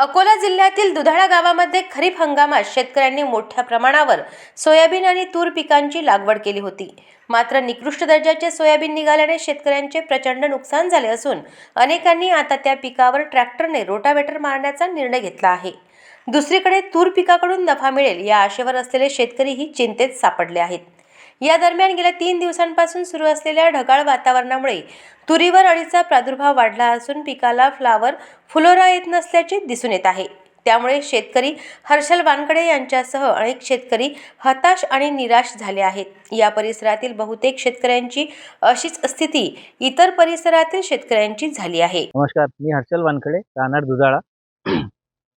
अकोला जिल्ह्यातील दुधाळा गावामध्ये खरीप हंगामात शेतकऱ्यांनी मोठ्या प्रमाणावर सोयाबीन आणि तूर पिकांची लागवड केली होती. मात्र निकृष्ट दर्जाचे सोयाबीन निघाल्याने शेतकऱ्यांचे प्रचंड नुकसान झाले असून अनेकांनी आता त्या पिकावर ट्रॅक्टरने रोटावेटर मारण्याचा निर्णय घेतला आहे. दुसरीकडे तूर पिकाकडून नफा मिळेल या आशेवर असलेले शेतकरीही चिंतेत सापडले आहेत. या दरम्यान गेल्या तीन दिवसांपासून सुरू असलेल्या ढगाळ वातावरणामुळे तुरीवर अळीचा प्रादुर्भाव वाढला असून पिकाला फ्लावर फुलोरा येत नसल्याचे दिसून येत आहे. त्यामुळे शेतकरी हर्षल वानकडे यांच्यासह अनेक शेतकरी हताश आणि निराश झाले आहेत. या परिसरातील बहुतेक शेतकऱ्यांची अशीच स्थिती इतर परिसरातील शेतकऱ्यांची झाली आहे. नमस्कार मी हर्षल वानखडे राहणार दुधाळा.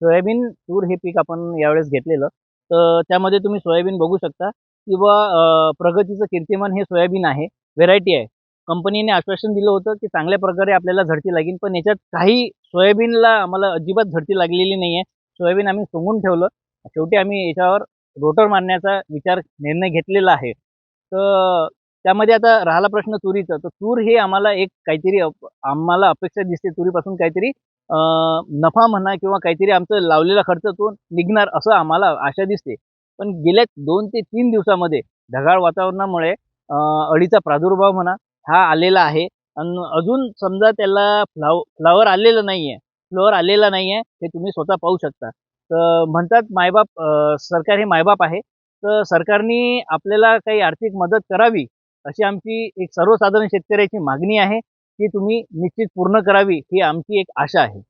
सोयाबीन तूर हे पीक आपण यावेळेस घेतलेलं. तर त्यामध्ये तुम्ही सोयाबीन बघू शकता. किंवा प्रगतीचं कीर्तिमान हे सोयाबीन आहे व्हेरायटी आहे. कंपनीने आश्वासन दिलं होतं की चांगल्या प्रकारे आपल्याला झडती लागेल पण याच्यात काही सोयाबीनला आम्हाला अजिबात झडती लागलेली नाही आहे सोयाबीन आम्ही सोंगून ठेवलं. शेवटी आम्ही याच्यावर रोटर मारण्याचा विचार निर्णय घेतलेला आहे. तर त्यामध्ये आता राहिला प्रश्न तुरीचा. तर तूर हे आम्हाला एक काहीतरी आम्हाला अपेक्षा दिसते तुरीपासून काहीतरी नफा म्हणा किंवा काहीतरी आमचं लावलेला खर्च तो निघणार असं आम्हाला आशा दिसते. पण गेल्या दोन ते तीन दिवसामध्ये ढगाळ वातावरणामुळे अळीचा प्रादुर्भाव म्हणा हा आलेला आहे. आणि अजून समजा त्याला फ्लाव फ्लावर आलेलं नाही आहे फ्लोअर आलेला नाही आहे हे तुम्ही स्वतः पाहू शकता. तर म्हणतात मायबाप सरकार हे मायबाप आहे. तर सरकारने आपल्याला काही आर्थिक मदत करावी अशी आमची एक सर्वसाधारण शेतकऱ्याची मागणी आहे ती तुम्ही निश्चित पूर्ण करावी ही आमची एक आशा आहे.